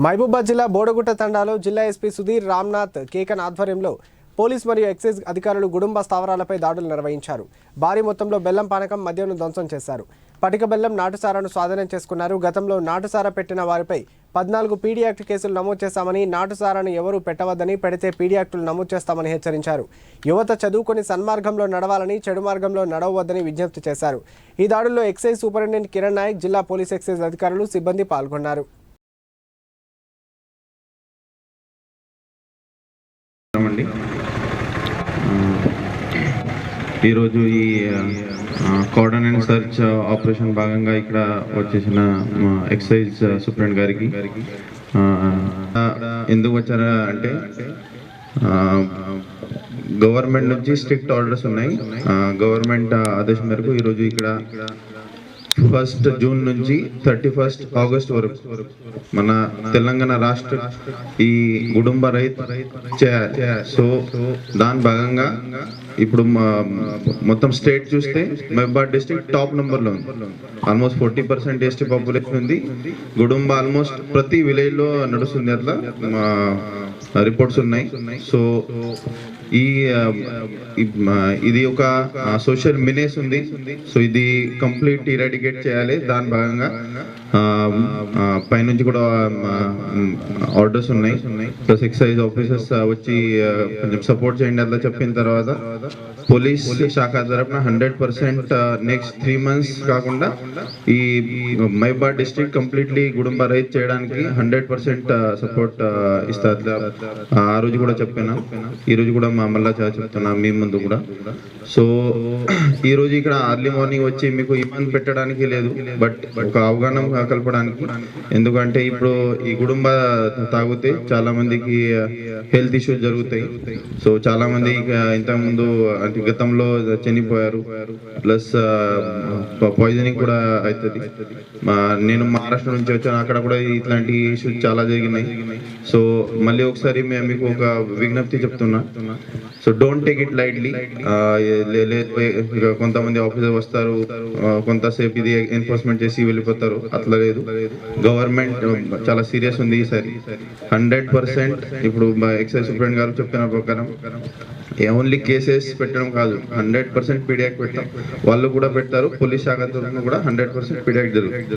మహబూబాద్ జిల్లా బోడగుట్ట తండాలో జిల్లా ఎస్పీ సుధీర్ రామ్నాథ్ కేకన్ ఆధ్వర్యంలో పోలీస్ మరియు ఎక్సైజ్ అధికారులు గుడుంబ స్థావరాలపై దాడులు నిర్వహించారు. భారీ మొత్తంలో బెల్లం పానకం మద్యంను ధ్వంసం చేశారు. పటిక బెల్లం నాటుసారాను స్వాధీనం చేసుకున్నారు. గతంలో నాటుసారా పెట్టిన వారిపై పద్నాలుగు పీడీ యాక్ట్ కేసులు నమోదు చేస్తామని నాటుసారాను ఎవరూ పెట్టవద్దని పెడితే పీడీ యాక్టులు నమోదు చేస్తామని హెచ్చరించారు. యువత చదువుకొని సన్మార్గంలో నడవాలని చెడు మార్గంలో నడవవద్దని విజ్ఞప్తి చేశారు. ఈ దాడుల్లో ఎక్సైజ్ సూపరింటెండెంట్ కిరణ్ నాయక్ జిల్లా పోలీస్ ఎక్సైజ్ అధికారులు సిబ్బంది పాల్గొన్నారు. అండి ఈరోజు ఈ కార్డన్ అండ్ సర్చ్ ఆపరేషన్ భాగంగా ఇక్కడ వచ్చేసిన ఎక్సైజ్ సూపరింట్ గారికి. ఎందుకు వచ్చారా అంటే గవర్నమెంట్ నుంచి స్ట్రిక్ట్ ఆర్డర్స్ ఉన్నాయి. గవర్నమెంట్ ఆదేశం మేరకు ఈరోజు ఇక్కడ ఫస్ట్ జూన్ నుంచి థర్టీ ఫస్ట్ ఆగస్ట్ వరకు మన తెలంగాణ రాష్ట్ర ఈ కుటుంబ రైతు సో దాని భాగంగా ఇప్పుడు మా- మొత్తం స్టేట్ చూస్తే మహబాద్ డిస్ట్రిక్ట్ టాప్ నెంబర్లో ఉంది. Almost forty percent ST population ఉంది. గుడుంబ ఆల్మోస్ట్ ప్రతి విలేజ్లో నడుస్తుంది అట్లా రిపోర్ట్స్ ఉన్నాయి. సో ఈ ఇది ఒక సోషల్ మినేస్ ఉంది. సో ఇది కంప్లీట్ ఇరాడికేట్ చేయాలి. దాని భాగంగా పైనుంచి కూడా ఆర్డర్స్ ఉన్నాయి. ప్లస్ ఎక్సైజ్ ఆఫీసర్స్ వచ్చి కొంచెం సపోర్ట్ చేయండి అట్లా చెప్పిన తర్వాత పోలీస్ శాఖ తరపున hundred percent next three months కాకుండా ఈ మైబాద్ డిస్ట్రిక్ట్ కంప్లీట్లీ గుడుంబ రైత్ చేయడానికి హండ్రెడ్ పర్సెంట్ సపోర్ట్ ఇస్తారు. ఆ రోజు కూడా చెప్పాను. ఈ రోజు కూడా మా మళ్ళా చ- చెప్తున్నా మీ ముందు కూడా. సో ఈ రోజు ఇక్కడ అర్లీ మార్నింగ్ వచ్చి మీకు ఇబ్బంది పెట్టడానికి లేదు బట్ ఒక అవగాహన కలపడానికి. ఎందుకంటే ఇప్పుడు ఈ కుటుంబ తాగితే చాలా మందికి హెల్త్ ఇష్యూస్ జరుగుతాయి. సో చాలా మంది ఇంతకుముందు అంటే గతంలో చనిపోయారు. ప్లస్ పాయిజనింగ్ కూడా అవుతుంది మా- నేను మహారాష్ట్ర నుంచి వచ్చాను అక్కడ కూడా ఇట్లాంటి ఇష్యూస్ చాలా జరిగినాయి. సో మళ్ళీ ఒకసారి మేము మీకు ఒక విజ్ఞప్తి చెప్తున్నా. So don't take it lightly కొంతమంది ఆఫీసర్ వస్తారు. కొంతసేపు ఇది ఎన్ఫోర్స్మెంట్ చేసి వెళ్ళిపోతారు. అట్లా లేదు. గవర్నమెంట్ uh, చాలా సీరియస్ ఉంది ఈసారి హండ్రెడ్ పర్సెంట్ ఇప్పుడు ఎక్సైజ్ సూపరింట్ గారు చెప్పిన ప్రకారం ఓన్లీ కేసెస్ పెట్టడం కాదు. హండ్రెడ్ పర్సెంట్ పీడియాక్ పెట్టడం వాళ్ళు కూడా పెడతారు. పోలీస్ శాఖ తరఫున కూడా హండ్రెడ్ పర్సెంట్ పీడియాక్ జరుగుతుంది.